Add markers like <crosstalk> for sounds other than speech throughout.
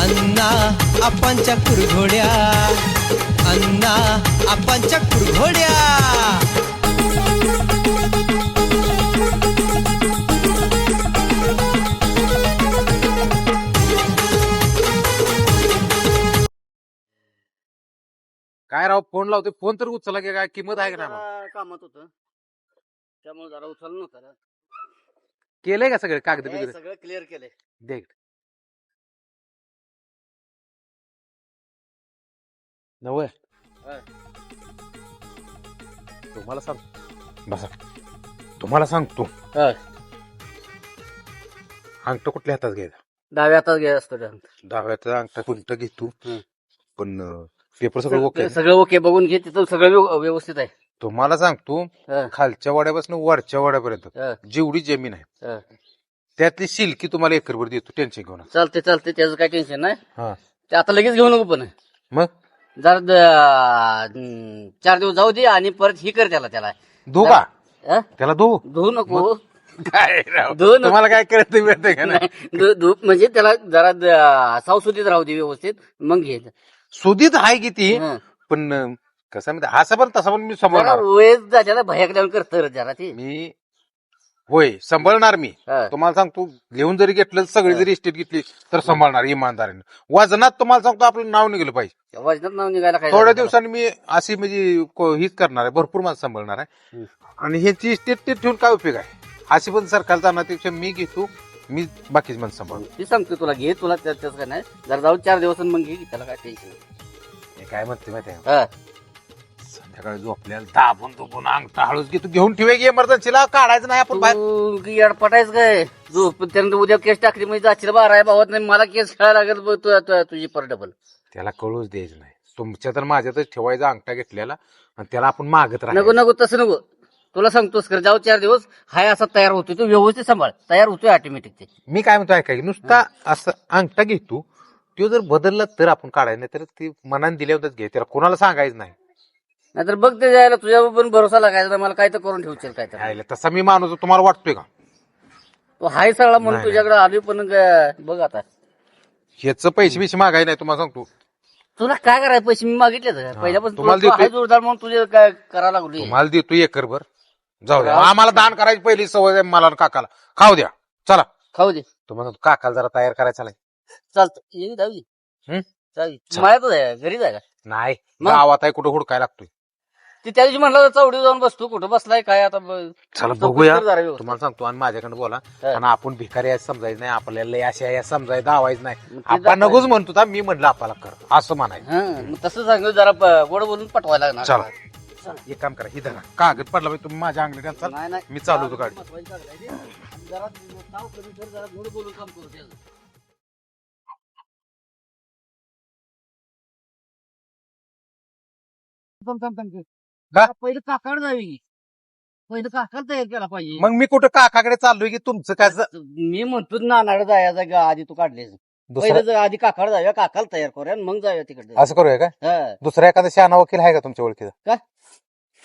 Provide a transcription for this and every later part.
अण्णा आपांच्या कुरघोड्या. अण्णा आपांच्या कुरघोड्या. काय राव फोन लावते फोन तर उचला की काय? किंमत आहे का नाही जरा कामात होतं. त्यामुळे जरा उचललं नव्हतं. रे. केलंय का सगळे कागद हे बिगद? सगळं क्लिअर केलंय. दे नवय हा. तुम्हाला सांग बसा. तुम्हाला सांगतो. हा. अंगठ कुठल्या हातात घ्यायचा? डाव्या हातात घ्यायला असतो त्या. डाव्याचा अंगठा कोणता घेतो. हम्म. पण पेपर सगळं ओके सगळं ओके बघून घे तिथं सगळं व्यव- व्यवस्थित आहे. तुम्हाला सांगतो हा. खालच्या वाड्यापासून वरच्या वाड्यापर्यंत हा. जेवढी जमीन आहे हा. त्यातली शिल्की तुम्हाला एकरभर देतो टेन्शन घेऊन चालते चालते त्याचं काय टेन्शन नाही. हा. ते आता लगेच घेऊ नको पण. मग? जरा चार दिवस जाऊ दे आणि परत ही कर त्याला त्याला. धो का? हा? त्याला धो. धुवू नको. काय राव? नको. तुम्हाला काय करत मिळतंय का नाही? धु- धु- म्हणजे त्याला जरा द- सावसुदीत राहू दे व्यवस्थित. मग घे. सुधीत आहे किती हं. पण अं, कसं आहे माहिती आहे, असा पण तसा पण मी जरा सांभाळणार वेळ त्याला भयाकल्यावर करत जरा ते. मी होय सांभाळणार मी. हा. तुम्हाला सांगतो घेऊन जरी घेतलं सगळी जरी इस्टेट घेतली तर सांभाळणार इमानदारीने. वजनात तुम्हाला सांगतो आपलं नाव निघलं पाहिजे. वजनात नाव निघायला काय थोड्या? दिवसांनी मी अशी म्हणजे को- हीच करणार आहे भरपूर माणसं सांभाळणार आहे. हं. आणि ह्याची इस्टेट ते ठेवून काय उपयोग आहे? अशी पण सरकार जाण्यापेक्षा मी घेतो मी बाकीची माणसं सांभाळतो. मी सांगतो तुला घे तुला त्या- त्याचं काय नाही. जरा जाऊ चार दिवस मग घे त्याला काय टेन्शन हे काय म्हणते माहिती आहे. संध्याकाळी झोपल्याला दाबून दुबून अंगठा हळूच घेतो घेऊन ठेवे की इमर्जन्सीला काढायचं नाही आपण बाहेर. तू येडपटायच काय? जो त्यानंतर उद्या केस टाकली म्हणजे जाशील बारा आहे भावत नाही मला केस खेळायला लागेल बघ तु- तु- तुझी पर डबल त्याला कळूच द्यायचं नाही. तुमच्या तर माझ्यातच ठेवायचा अंगठा घेतलेला आणि त्याला आपण मागत नको नको तसं नको. तुला सांगतोस कर जाऊ चार दिवस हाय असा तयार होतोय तू व्यवस्थित सांभाळ तयार होतोय ऑटोमॅटिक ते. मी काय म्हणतो ऐकाय नुसता असं अंगठा घेतो तो जर बदलला तर आपण काढायचं नाही तर ती मनाने दिल्यावरच घे त्याला कोणाला सांगायचं नाही. नाहीतर बघ ते जायला तुझ्यावर पण भरोसा लागायचा मला काय तर करून ठेवशील काय तर. राहिलं. तसा मी माणूस तुम्हाला वाटतोय का? तू हाय सगळा म्हणून तुझ्याकडे आली पण ग- बघ आता. ह्याच पैसे बिशे मागाय नाही तुम्हाला सांगतो. तुला काय करायचं पैसे मी मागितले पहिल्यापासून तुम्हाला तुला- तू देतोय. हाय जोरदार म्हणून तुझे काय करायला लागली तुम्हाला देतो एकरभर जाऊ द्या आम्हाला दान करायची पहिली सवय आहे मला आणि काकाला. खाऊ द्या चला. खाऊ दे. तुम्हाला सांगतो, काकाला जरा तयार करायचा नाही चालतं. ये हं? आहे घरीच आहे का? नाही मग? गावात आहे कुठं हुडकाय लागतोय. ती त्या दिवशी म्हणलं चौडी जाऊन बसतो कुठं बसलाय काय आता ब- चला बघूया. तुम्हाला सांगतो आणि माझ्याकडे बोला हा. आणि आपण भिकारी आहे समजायचं नाही आपल्याला लय असे आहे समजायचं दावायचं नाही मग ते आपण दाखवायचं. नकोच म्हणतो मी म्हटलं आपल्याला कर असं म्हणायचं हं, मग तसं सांग जरा प- गोड बोलून पटवायला लागणार चला एक काम करा ही धरा कागद पडला पाहिजे तुम्ही माझ्या नाही नाही मी चालवतो गाडी. महत्वाची कागद आहे ते. आणि जरा ताव कमी कर, जरा गोड बोलून काम करू त्याचं. थांब, थांब, थांब. का? पहिलं काकाड जावी. पहिलं काकाला तयार केला पाहिजे. मग मी कुठं काकाकडे चाललोय की तुमचं काय ज- मी म्हणतो नानाड जायचा गा आधी तू काढले पहिलं दुसरं जर आधी काकाड जाऊया काकाला तयार करूया आणि मग जाऊया तिकडे. असं करूया का हा. दुसरा एखादा शहाणा वकील आहे का तुमच्या ओळखीचा? काय?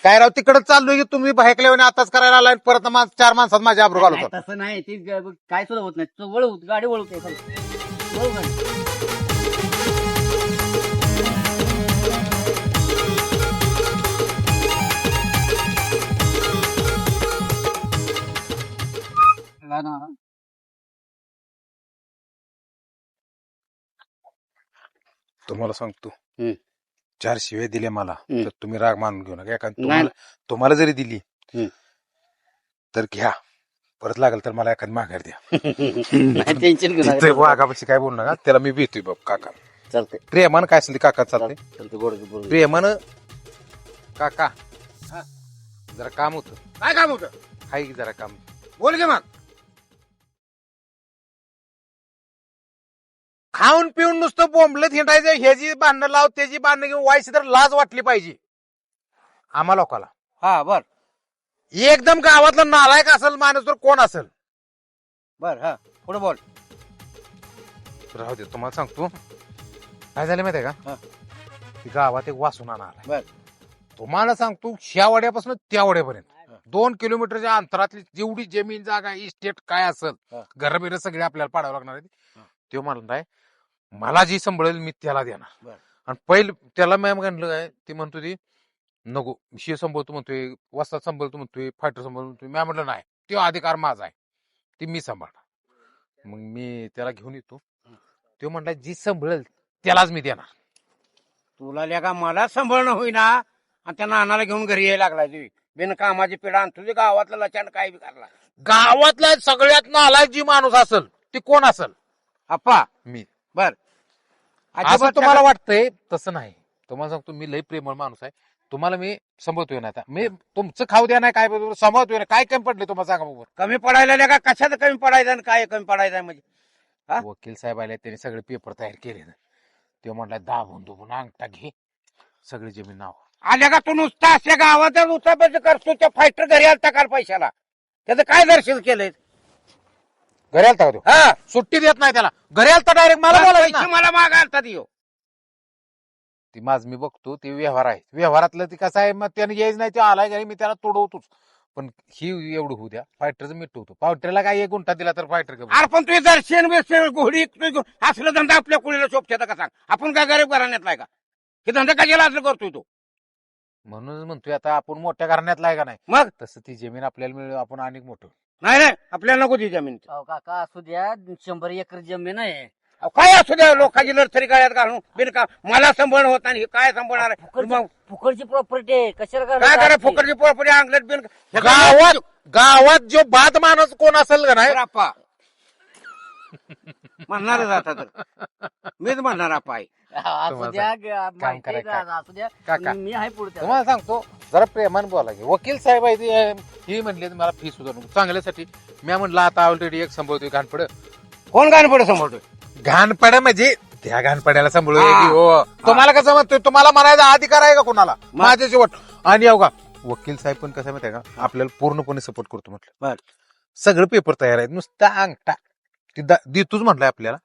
काय राव तिकडे चाललोय की तुम्ही बाहेकल्यावर आताच करायला आलाय आणि परत मा- चार माणसात माझ्या आब्रू नाही, घालवतात? तसं नाही. ती ग- काय सुद्धा होत नाही. तू वळव गाडी वळवते वळव गाडी ना. तुम्हाला सांगतो. हम्म. चार शिव्या दिल्या मला हम्म. तर तुम्ही राग मानून घेऊ नका. कारण नाही. तुम्हाला तुम्हाला जरी दिली हम्म. तर घ्या. परत लागेल तर मला एखादी माघार द्या. <laughs> नाही टेन्शन घेऊ तिथे नका. वाघापाशी काय बोलू नका. त्याला मी भीतोय बाप काका. चालतंय. प्रेमानं काय असेल ते काका चालते चालतंय गोड बोल प्रेमानं काका. जरा काम होतं. काय काम होतं? हाय की जरा काम? बोल घे मग. खाऊन पिऊन नुसतं बोंबलत हिंडायचं ह्याची बांधणं लाव त्याची बांधणं घेऊन व्हायची तर लाज वाटली पाहिजे. आम्हा लोकाला. हा बर. एकदम गावातला नालायक असेल माणूस तर कोण असेल? बर हा. पुढे बोल. राहू दे तुम्हाला सांगतो. काय झालं माहितीये हा. का ती गावात एक वासून आला बर. तुम्हाला सांगतो ह्या वाड्यापासून त्या हा. वाड्यापर्यंत दोन किलोमीटरच्या अंतरातली जेवढी जमीन जागा इस्टेट काय असेल हा. घर बिर सगळे आपल्याला पाडावं लागणार हा. आहे तो. म्हणताय मला जी सांभाळेल मी त्याला देणार. बर. आणि पहिले त्याला मॅम म्हणलं काय ती म्हणतो ती नको शे सांभाळतो म्हणतोय वस्तात सांभाळतो म्हणतोय फायटर सांभाळतो म्हणतोय. मी म्हटलं नाही तो अधिकार माझा आहे ती मी सांभाळणार. मग मी त्याला घेऊन येतो. तो म्हणला जी सांभाळेल त्यालाच मी देणार. तुला लेका मला सांभाळणं होईना. आणि त्या नानाला घेऊन घरी यायला लागला तुम्ही. बिन कामाची पिढा आणि तुझ्या गावातलं लचान काय बी करला. गावातला सगळ्यात नालायक जी माणूस असेल ती कोण असेल? अप्पा. मी. बर. असं अजिबात तुम्हाला वाटतंय तसं नाही. तुम्हाला सांगतो मी लई प्रेमळ माणूस आहे. तुम्हाला मी सांभाळतोय ना आता. मी तुमचं खाऊ द्या नाही काय सांभाळतोय ना काय कमी पडले तुम्हाला सांगा बरोबर कमी पडायला लेका कशात कमी पडायचं आणि काय कमी पडायचं म्हणजे? हा? वकील साहेब आले त्यांनी सगळे पेपर तयार केले ना. ते म्हणला दाबून दुबून अंगठा घे. सगळी जमीन नाव. आल्या का तू नुसता अशा गावात उसाबस करतो त्या फायटर घरी आलता काल पैशाला. त्याचं काय दर्शन केलंय? घरी आलता का तो? हा सुट्टी देत नाही त्याला. घरी आलता डायरेक्ट मला बोलायचं पैसे ना मला मागायला ती माझ मी बघतो ते व्यवहार आहे. व्यवहारातलं ते कसं आहे मग त्याने यायच नाही ते आलाय घरी मी त्याला तोडवतोच. पण ही एवढं होऊ द्या फायटरचं मिटवतो फायटरला काय एक गुंठा दिला तर फायटर अरे पण तुझे दर्शन बिर्शन घोडी तू असलं धंदा आपल्या कुळीला शोभत्यात का सांग? आपण काय गरीब घराण्यातलाय का? हे धंदा कशाला असलं करतोय तू? म्हणून म्हणतोय आता आपण मोठ्या घराण्यातला आहे का नाही? मग? तसं ती जमीन आपल्याला मिळेल आपण अनेक मोठं. नाही नाही आपल्याला नको ती जमीन अहो काका असू द्या शंभर एकर जमीन आहे अहो, काय असू द्या लोकांची लढतरी गाळ्यात घालून बिनका मला सांभाळणं होत नाही हे काय सांभाळणार आहे? फुकटची मग फुकटची प्रॉपर्टी आहे कशाला काय करा? फुकटची पोळपडी अंगलट बिन गावात गावात जो बाद माणूस कोण असेल का नाही आप्पा म्हणणारच आता तर मीच म्हणणार आहे असू द्या ग- माहिती करा, आहे का? काका. असू द्या काका. मी आहे पुढे तुम्हाला सांगतो जरा प्रेमान बोला की. वकील साहेब आहे ते, ही म्हणले मला फी सुद्धा नको. चांगल्यासाठी मी म्हणलं आता ऑलरेडी एक सांभाळतोय घाणपड. कोण गाणं पुढे सांभाळतोय घाणपड म्हणजे त्या घाणपड्याला सांभाळू हा. की हो. तुम्हाला कसं म्हणतोय? तुम्हाला म्हणायचा अधिकार आहे का कोणाला? माझ्या शेवट. आणि हो का वकील साहेब पण कसं माहिती आहे का? आपल्याला पूर्णपणे सपोर्ट करतो म्हटलं. बर. सगळं पेपर तयार आहेत. नुसता अंगठा. ती दा- देतोच म्हणलाय आपल्याला.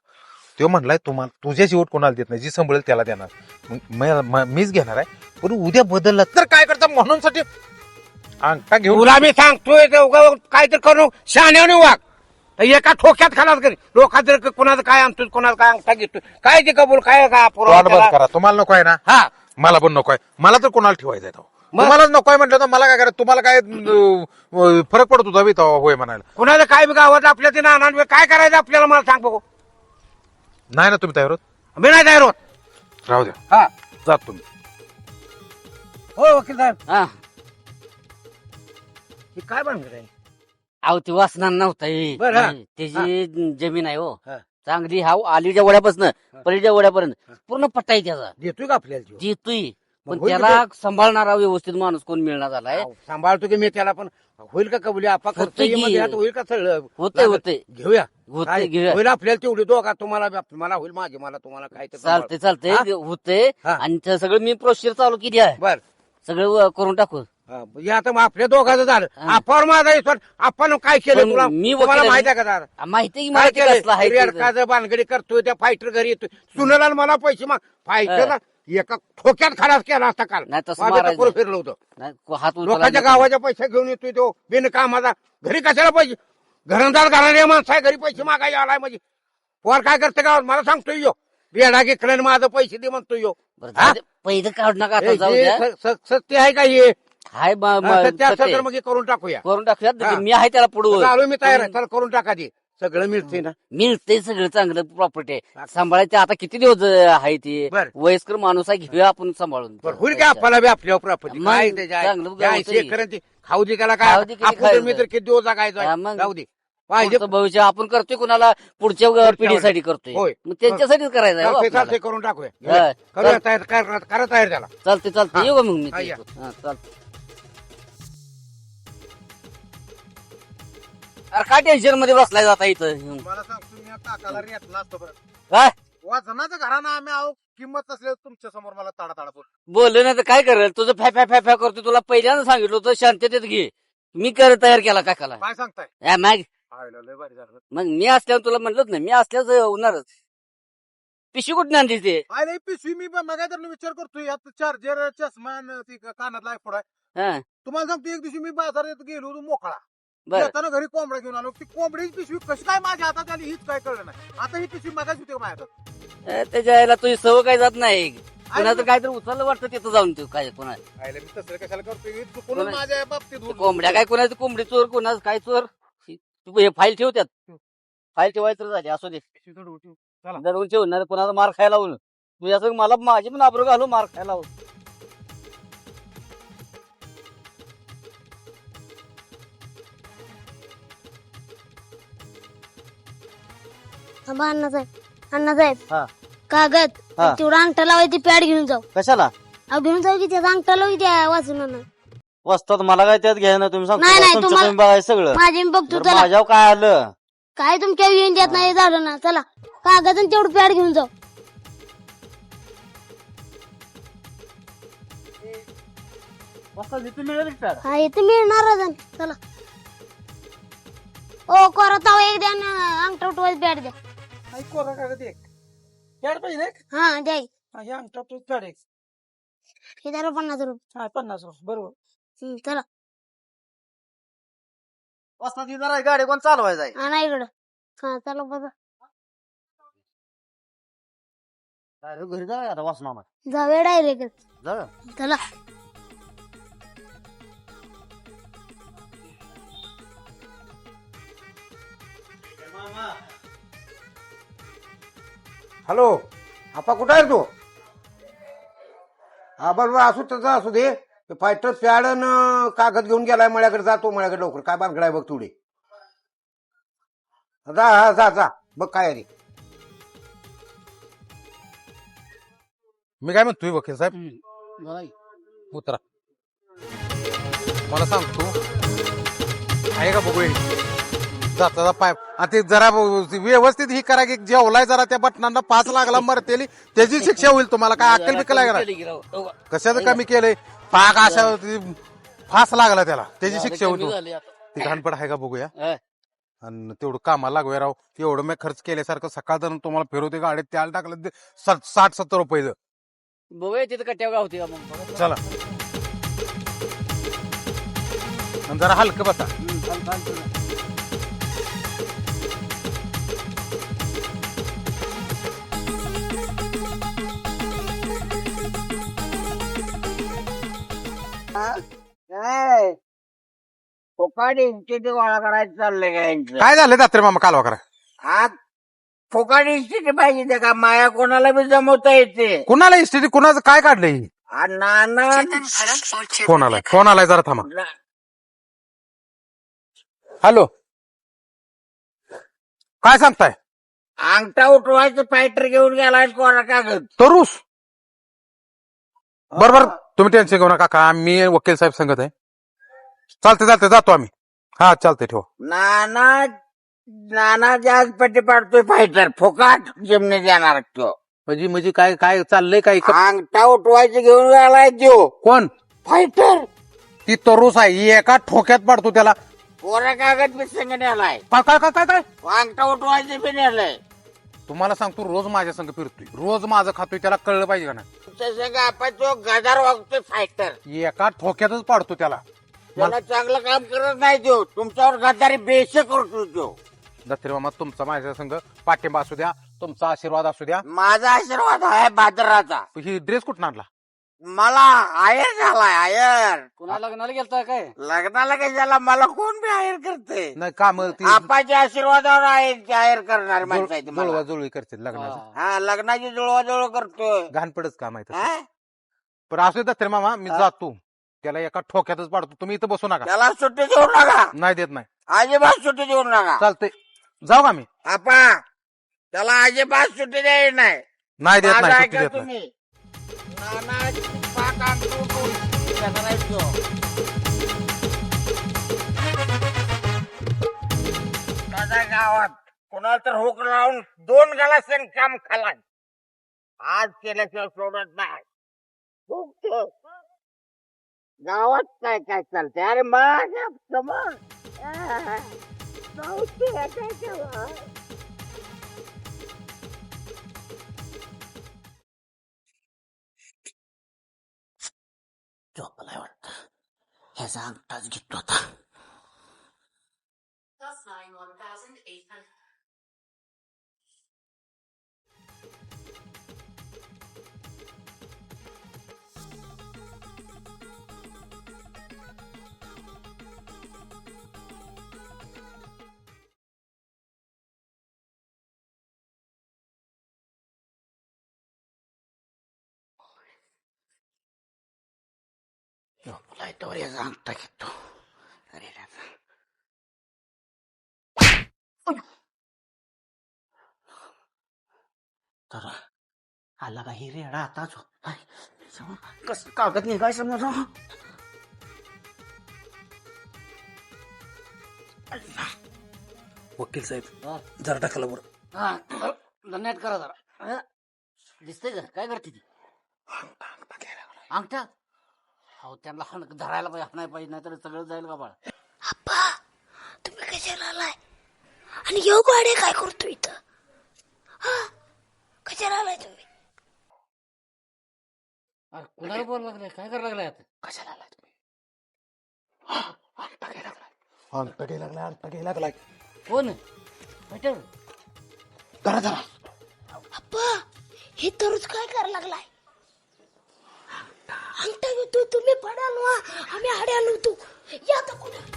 तो म्हणलाय तुम्हाला तुझ्या शेवट कोणाला देत नाही? जी सांभाळेल त्याला देणार. मग म- म- मीच घेणार आहे. पण उद्या बदलला तर काय करता म्हणून साठी अंगठा घेऊन तुला मी सांगतोय ते उगा काहीतरी करू. शहाण्याने वाग. तर एका ठोक्यात खालास करी लोकात जर कोणाचं काय आणतोय कोणाला काय अंगठा घेतोय काय ते कबूल काय का पुरावा तोंड बंद त्याला? करा. तुम्हाला नको आहे ना? हा. मला पण नको आहे. मला तर कोणाला ठेवायचं आहे तो. मग? तुम्हालाच नको आहे म्हटलं तर मला काय करायचं? तुम्हाला काय अं, अं, फरक पडत होता बी तेव्हा होय म्हणायला. कोणाचं काय बी गावात आपल्या ते नाना काय करायचं आपल्याला मला सांग बघू. नाही ना तुम्ही तयार होत? मी नाही तयार होत. राहू द्या. हा. जात तुम्ही. हो वकील साहेब. हा. हे काय बनणार आहे? अहो ती वासना नव्हता हे. बरं, हा. त्याची जमीन आहे हो. हा. चांगली हा आलीच्या वड्यापासून पलीच्या वड्यापर्यंत. पूर्ण पट्टा आहे त्याचा. देतोय का आपल्याला जीव? देतोय. पण होईल त्याला सांभाळणारा व्यवस्थित माणूस कोण मिळणार झालाय? अहो, सांभाळतो की मी त्याला पण होईल का कबुली? आपा होतंय खर्च की. मध्ये होईल का सगळं? होतंय होतंय. घेऊया. होतंय काय? घेऊया. होईल आपल्याला तेवढी दोघा तुम्हाला बी- मला होईल माझी मला तुम्हाला काय ते चालते चालते हा? होते हा. आणि ते सगळं मी प्रोसिजर चालू केली आहे. बर. सगळं करून टाकू. हा, आता मग आपल्या दोघांचं झालं. आपण माझा विश्वास आपण काय केलं पण तुला? मी तुम्हाला वकील आहे. माहिती आहे का दादा? आ, माहिती आहे की काय माहिती कसला आहे ते. रेडकाचं करतोय त्या फायटर घरी येतोय. सुनेला आणि मला पैसे माग फायटरला एका ठोक्यात खराब केला असता काल. नाही, तसं माझं मारायचं टकोर फिरलं होतं. नाही, हात उचलायला लोकांच्या नको. गावाच्या पैसे घेऊन येतोय तो. बिनकामाचा. घरी कशाला पैसे? घरंदार घराणे माणसं आहे घरी पैसे मागायला आलाय म्हणजे. पोर काय करते गावात? मला सांगतोय यो. बेडा घेतलं माझं पैसे दे म्हणतोय यो. हा? दे. पैसे काढू नका आता हे जाऊ जे द्या. स- स- सत्य आहे का हे? हाय म- म- सत्य असेल सत्य. तर मग हे करून टाकूया. करून टाकूया हा. मी आहे त्याला पुढे आलो मी तयार आहे. चला करून टाका ते. सगळं मिळते ना? मिळते सगळं चांगलं प्रॉपर्टी आहे. सांभाळायचे आता किती दिवस अं, आहे ते? बरं. वयस्कर माणूस आहे घेऊया आपण सांभाळून. बरं, होईल का आपल्याला बी आपल्यावर प्रॉपर्टी मग काय त्याच्या चांगलं खाऊ दे त्याला काय? खाऊ दे किती आपण तर खायचं? मी तर किती दिवस जगायचो हा, आहे. मग. जाऊ दे. पाहिजे पुढचं भविष्य आपण करतोय कुणाला पुढच्या पिढीसाठी करतोय होय. मग त्यांच्यासाठीच करायचं आहे हो आपल्याला. करून टाकूया हा. करूया तयार करा करा तयार त्याला चालते चालते हा. येऊ का मग मी हा, या. हा, चालतंय. अरे काय टेन्शनमध्ये बसलाय जाता इथं? मला सांगतो मी काकाला रेटला असतो काय वाजनाचं घरानं आम्ही आहो किंमत नसल्यावर तुमच्यासमोर मला ताडा ताडा बोल बोललो नाही तर काय करेल तुझं फॅ फॅ फॅ फॅ करतो तुला पहिल्यांदा सांगितलं होतं शांततेत घे मी कर तयार केला काकाला काय सांगताय या, मग आयला लय भारी झालं. मग मी असल्यावर तुला म्हणलंच नाही मी असल्यावर होणारच पिशवी कुठून आणली ते? आयला ही पिशवी मी तर विचार करतोय यात चार्जर चष्मा आणि ती कानातला फोड आहे. हा. तुम्हाला सांगतो एक दिवशी मी बाजारात गेलो होतो मोकळा. बर. येताना घरी कोंबडा घेऊन आलो. ती कोंबडीची पिशवी कशी काय माझ्या हातात आली हीच काय कळलं नाही. आता ही पिशवी मागायची होती माझ्या हातात? त्याच्या यायला तुझी सवय काय जात नाही. कुणाचं काहीतरी उचललं वाटतं तिथं जाऊन तू काय कोणा आयला मी तसं कशाला करतोय? हे चुकून कोणा- माझ्या बाबतीत. कोंबड्या काय कोणाचं कोंबडी चोर कोणाचं काय चोर? तू हे फाईल ठेव त्यात फाईल ठेवायचं तर झाली असू दे पिशवी थोडी उठी. चला. ठेवणार कोणाला मार खायला लावून तुझ्या संग मला माझी पण आबरू घालू मार खायला लावून थांबा अण्णासाहेब अण्णासाहेब हा. कागद हा. तेवढा अंगठा लावायची पॅड घेऊन जाऊ कशाला अहो घेऊन जाऊ की त्याचा अंगठा लावू द्या वाचून आणा. वस्तात मला काय त्यात घ्या ना तुम्ही सांगतो नाही, ना, नाही, तुमचं तुम्हाला- तुम्ही बघायचं सगळं. माझी मी बघतो चला. माझ्यावर काय आलं? काय तुमच्या येऊन देत नाही झालं ना. चला कागद आणि तेवढं पॅड घेऊन जाऊ. हा इथे मिळणारच आणि. चला. ओ कोरा ताव एक द्या ना. अंगठा उठवायची पॅड द्या. कोरा कागद एक. पॅड पाहिजे एक? हा द्या हा, हे अंगठा पॅड एक. हे पन्नास रुपये. हा पन्नास रुपये. बरोबर. हम्म, चला वस्तात जरा गाडी कोण चालवायचं आहे? आणा इकडं. हा चला बघा घरी जाऊया आता वासना जाऊया डायरेक्ट. जाऊया. चला. हॅलो आपा कुठं आहे तू? हा बरोबर असू तसं असू दे. फायटर पॅड न कागद घेऊन गेलाय मळ्याकडे जातो मळ्याकडे लवकर काय बांधकडे आहे बघ थोडी जा हा जा जा बघ काय आहे रे मी काय म्हणतोय वकील साहेब उतरा मला सांगतो आहे का बघू हे? जाता जा पाय आणि ते जरा व्यवस्थित ही करा की जेवलाय जरा त्या बटनांना पाच लागला मरतेली त्याची शिक्षा होईल तुम्हाला काय अक्कल बिकल आहे का कशाचं कमी केलंय पाक ती फास लागला त्याला. त्याची शिक्षा होईल ती घाणपड आहे का बघूया. आणि तेवढं कामाला लागूया राव. एवढं मी खर्च केल्यासारखं सकाळ तुम्हाला फिरवते गाडीत त्याला टाकलं ते साठ सत्तर रुपये बघूया तिथं कट्ट्या गावते का मग. चला. आणि जरा हलकं बसा. काय? फुकाट इन्स्टिट्यूट गोळा करायचं चाललंय का यांचं? काय झालं दात्रे मामा कालवा करा? आज फुकाट इन्स्टिट्यूट पाहिजे ते का माया कोणाला बी जमवता येते? कुणाला इस्टेटी कुणाचं काय काढलंय? आ, नाना फोन आलाय फोन आलाय जरा थांबा. ना- हॅलो. काय सांगताय? अंगठा उठवायचं फायटर घेऊन गेलाय कोणा कागद? तरुस. बरोबर. तुम्ही टेन्शन घेऊ नका का मी वकील साहेब सांगत आहे. चालते चालते जातो आम्ही. हा चालते ठेवा. नाना नाना जास्त पट्टी पाडतोय फायटर फुकाट जिमने देणार तो. म्हणजे म्हणजे काय काय चाललंय काय? अंगठा उठवायचं घेऊन गेलाय तो. कोण? फायटर ती तरुस आहे. एका ठोक्यात पाडतो त्याला. कोरा कागद बी नेलाय काय काय काय काय काय अंगठा उठवायचं बी नेलंय तुम्हाला सांगतो रोज माझ्या संग फिरतोय. रोज माझं खातोय त्याला कळलं पाहिजे का नाही? तुमच्या संग आपण तो गदार वागतोय फायटर एका ठोक्यातच पाडतो त्याला. त्याला चांगलं काम करत नाही तो. तुमच्यावर गद्दारी बेश करतो तो. दत्तरे मामा तुमचा माझ्या संग पाठिंबा असू द्या तुमचा आशीर्वाद असू द्या. माझा आशीर्वाद आहे बाजाराचा ही ड्रेस कुठं आणला? मला आयर झालाय आयर. कुणा लग्नाला गेलता काय? लग्नाला कशाला मला कोण बी आयर करते नाही काम आपाच्या आशीर्वादावर आयर आयर करणार माणसं आहे. जुळवा करते लग्नाचं. हा. लग्नाची जुळवाजुळव करतोय. घाण पडच काम आहे तसं. हा? पण असू दत्तरे मामा मी जातो. त्याला एका ठोक्यातच पाडतो. तुम्ही इथं बसू नका. त्याला सुट्टी देऊ नका. नाही देत नाही. अजिबात सुट्टी देऊ नका. चालतंय. जाऊ का मी? आपा त्याला अजिबात सुट्टी द्यायची नाही. नाही देत माझं नाही सुट्टी ऐका देत नाही. तुम्ही. माझ्या गावात कोणाला तर हुक लावून दोन गलास काम खाला आज केल्याशिवाय सोडत नाही. हुकतो. गावात काय काय चालतंय? अरे माझ्यासमोर. आ, नव्हते काय केलं. झोपलाय वाटत ह्याचा अंगठाच घेतो आता अंगठा घेतो अरे रे. तर आला का ही रेडा आता झोप कस कागद निघाय समजा वकील साहेब जरा टाकला बरं हा धन्यवाद करा जरा? दिसतंय का काय करते ती अंगठा हो त्यांना हाण- धरायला पाहिजे नाही पाहिजे नाहीतर सगळं जाईल का बाळ? आप्पा तुम्ही कशाला आलाय? आणि येऊ गाडे काय करतो इथं? हा? कशाला आलाय तुम्ही? अरे कुणाला बोल लागलाय? काय करायला लागलाय आता? कशाला आलाय तुम्ही? घ्यायला लागलाय. घ्यायला लागलाय लागलाय. कोण? भेटेल? जरा जरा आप्पा हे तरुच काय करायला लागलाय? तू तुम्ही पडाल आम्ही हाड्या नव्हतो या तर कुठं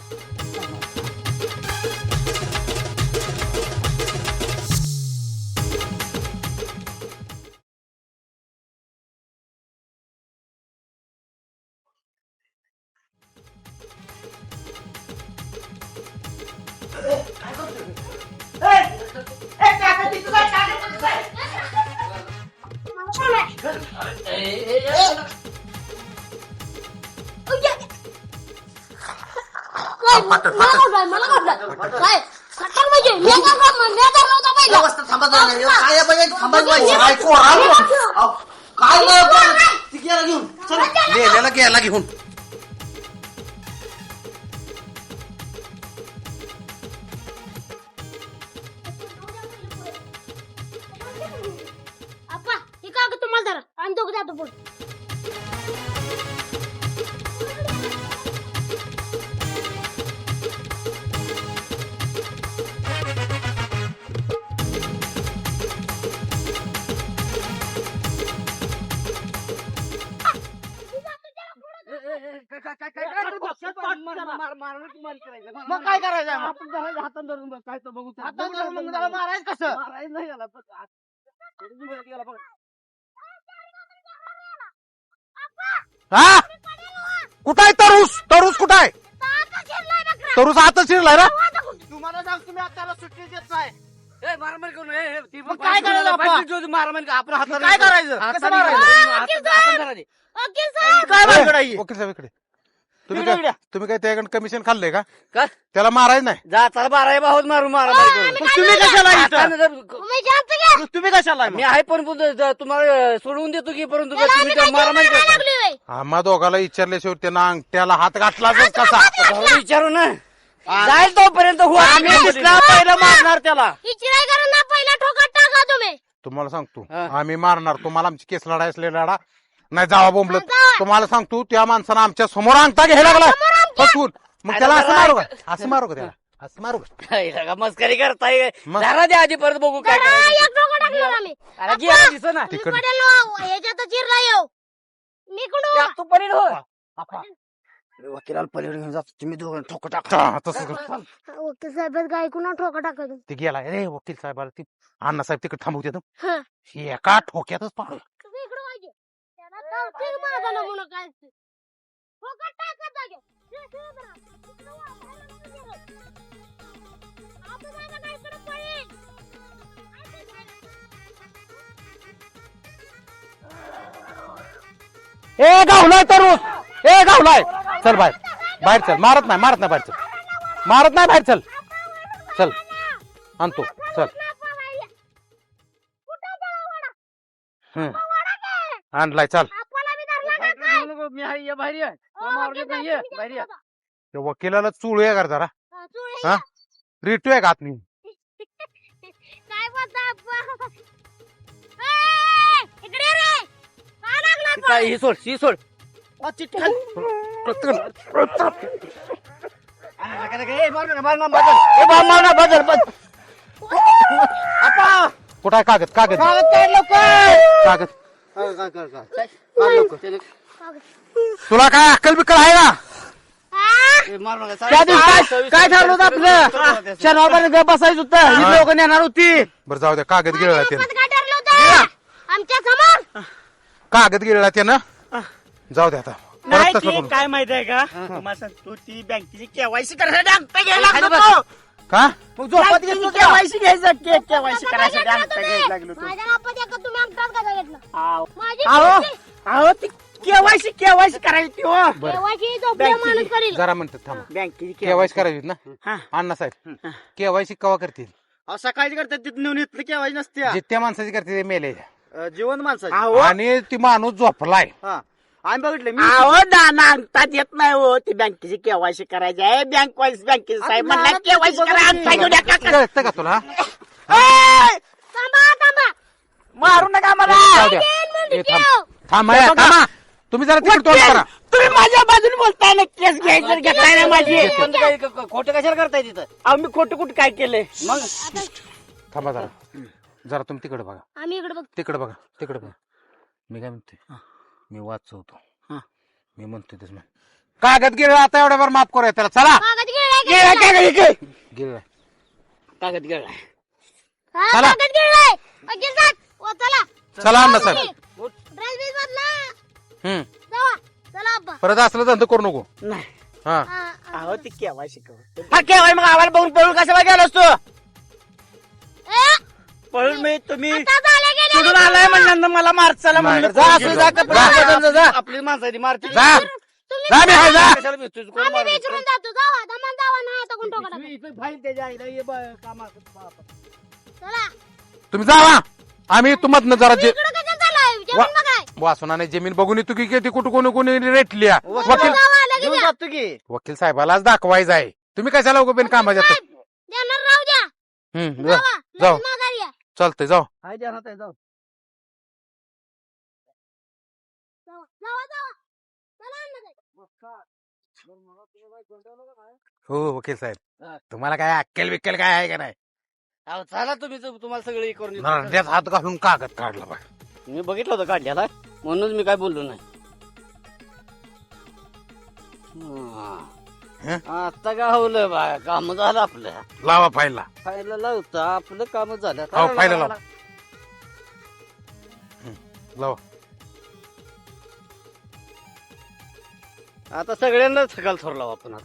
पहिला नेल्याला घ्यायला घेऊन. मग त्याला मारायचं कसं मारायचं नाही याला हा कुठं आहे तरुस तरुस कुठं आहे तरुस आता शिरलाय ना तुम्हाला सांगतो मी आता सुट्टी देत नाही ए, मारामारी करू नये. हे, ती मग पण काय करायचं जोडून- आपण? मारामारी का? आपण काय करायचं? कसं मारायचं? हा, हाताने- हाताने करायचं. काय भानगड आहे ही? वकील साहेब इकडे तुम्ही काय इकडे. तुम्ही काय त्याकडे कमिशन खाल्लंय का? का? त्याला मारायचं नाही. जा चला बारा भाऊत मारू मारामारी करू. मग तुम्ही कशाला इथं? जर- तुम्ही जास्त घ्या तुम्ही कशाला मी आहे पण बोलतो, ज- तुम्हाला सोडवून देतो की परंतु का तुम्ही त्या मारामारी करता. आम्हा दोघाला विचारल्याशिवाय त्यांना अंगठ्याला हात घातला कसा. भाऊ विचारू ना. जाईल तोपर्यंत हो आम्ही दिसला पहिलं मारणार त्याला. ही चिराई करा ना पहिला ठोका टाका तुम्ही. तुम्हाला सांगतो हा. आम्ही मारणार. तुम्हाला आमची केस लढाई असले लढा. नाही जावा बोंबलत. जावा. तुम्हाला सांगतो त्या माणसानं आमच्यासमोर अंगठा घ्यायला लागला फसवून मग त्याला असं मारू का? असं मारू का त्याला? असं मारू का? <laughs> काय लगा मस्करी करताय. मग? जरा द्या आधी परत बघू काय जरा करायचं. एक ठोका टाकणार आम्ही अरे घे दिसं ना तुम्ही तिकडं. पडेल वा, ह्याच्यात चिरला येऊ. निकडू त्या तू पडेल हो. वकिलाला पलीकडे घेऊन जातो तुम्ही दोघं ठोकं टाका. हा, तसं कर. वकील साहेब काय कुणा ठोका टाकायचं ते गेला रे वकील साहेबाला. ती अण्णासाहेब तिकडे थांबवते हा. एका ठोक्यातच व्हायचे माझा नमुना काय असते. इकडं नको. आपण पळेल. ए गावलाय तरुस ए गावलाय चल बाहेर बाहेर चल मारत नाही मारत नाही बाहेर चल मारत नाही बाहेर चल चल आणतो चल कुठं? हं. वाडा काय? आणलाय चाल आपल्याला बी धरला का काय? मी आहे ये बाहेर बाहेर काय करता? त्या वकिलाला चुळूया कर जरा. हा, चोळी? रिटू आहे का आतनी काय बोलता अप्पा? ए, इकडे ये रे. का लागला पण? काय ही सोड ही सोड. कुठं आहे कागद? कागद. कागद तुला काय अक्कल बिक्कल आहे का? हा? काय ठरलं होतं आपलं? शनिवार गप बसायचं होतं. ही. लोक नेणार होती. बरं जाऊ द्या कागद गिळला त्यानं आपण काय ठरलं होतं? आमच्यासमोर. कागद गिळला त्यानं. जाऊ द्या आता. नाही परत तसं ती करू काय माहिती आहे का? तुम्हाला सांगतो ती बँकेची केवायसी करायसाठी अंगठा घ्यायला लागलो होतो. का? मग झोपात गेलो होतो. केवायसी घ्यायचं केवायसी करायसाठी अंगठा घेतलं घ्यायला तुम्ही? लागलो. माझ्या एका तुम्ही अंगठाच का घेतला. आहो. माझी आहो. चुकी. आहो ती केवायसी केवायसी करायची हो. देवाची झोपल्या माणूस करील. जरा म्हणतात थांब. बँकेची केवायसी. करायची ना? हा. अण्णा साहेब केवायसी कवा करतील? अहो, सकाळी करतात तिथं नेऊन इथलं केवायसी नसते जे त्या माणसाची करते ते मेले. जीवन माणसाची. आणि ती माणूस झोपलाय. हा. आम्ही बघितलं मी आहो दाना अंगठात येत नाही हो. ती बँकेची केवायसी करायची आहे. बँक वाईस बँकेचे साहेब म्हणला केवायसी करा. अंगठा घेऊन या काका. कळतं का तुला? ए, थांबा थांबा. मारू नका मला. जाऊ द्या. म्हणते ए, थांब. या, थांबा. तुम्ही जरा तिकीट तोंड करा. तुम्ही माझ्या बाजूने बोलताय ना केस घ्यायचं घेताय ना माझी. पण काय क- खोटं कशाला करताय तिथं? मी खोटं कुठं काय केलंय? मग थांबा जरा. जरा तुम्ही तिकडे बघा. आम्ही इकडे बघ तिकडे बघा तिकडे बघा. मी काय म्हणते मी वाचवतो. हा. मी म्हणतोय तेच म्हण. कागद गिळ आता एवढ्यावर माफ करूया त्याला. चला. कागद गिळलाय का गेला त्याला? काय इकडे? गिळ. कागद हा, चला. कागद गिळलाय ओ, चला. चला अण्णा साहेब. ड्रेस बीस बदला. हम्म जावा चला अब्बा परत असलं धंदा करू नको नाही हा अहो ती केवायसी करू हा केव्हा मग आम्हाला बघून पळून कशाला गेलो असतो ए, पळून मी तुम्ही आता झाले गेले सोडून आलाय म्हणल्यानंतर मला मारचाला म्हणलं जा असं जा कपडे जा, जा आपली माणसाची मारती जा तुम्ही जा मी हाय जा कशाला भेटतोय? कोण आम्ही मारतोय? विचारून जातो जावा दमान जावा नाही आता कोण चला तुम्ही जावा आम्ही तुम्हाला जरा जे वा- जेवण बघाय वासनाने जमीन बघून येतो की किती कुठं कोणी कोणी रेटली. वकील घेऊन. जातो की वकील साहेबालाच दाखवायचं आहे तुम्ही कशाला उगं बिन कामा जात साहेब, देणार राहू द्या हम्म जा. जावा जाऊ. माघारी या चालतंय जाऊ हाय ध्यानात आहे जाऊ जावा जावा जावा चला अण्णासाहेब. हो वकील साहेब तुम्हाला काय अक्कल बिक्कल काय आहे का नाही अहो, चला तुम्ही तुम्हाला सगळं हे करून देतो. नरड्यात हात घालून कागद काढला पाहिजे मी बघितलं होतं काढल्याला म्हणूनच मी काय बोललो नाही हं? हा. आता का हवलं बा काम झालं आपलं लावा फायला फायला लावतं आपलं काम झालं हो, फायला लाव. लावा आता सगळ्यांना सकाळ थोर लावू आपण आता.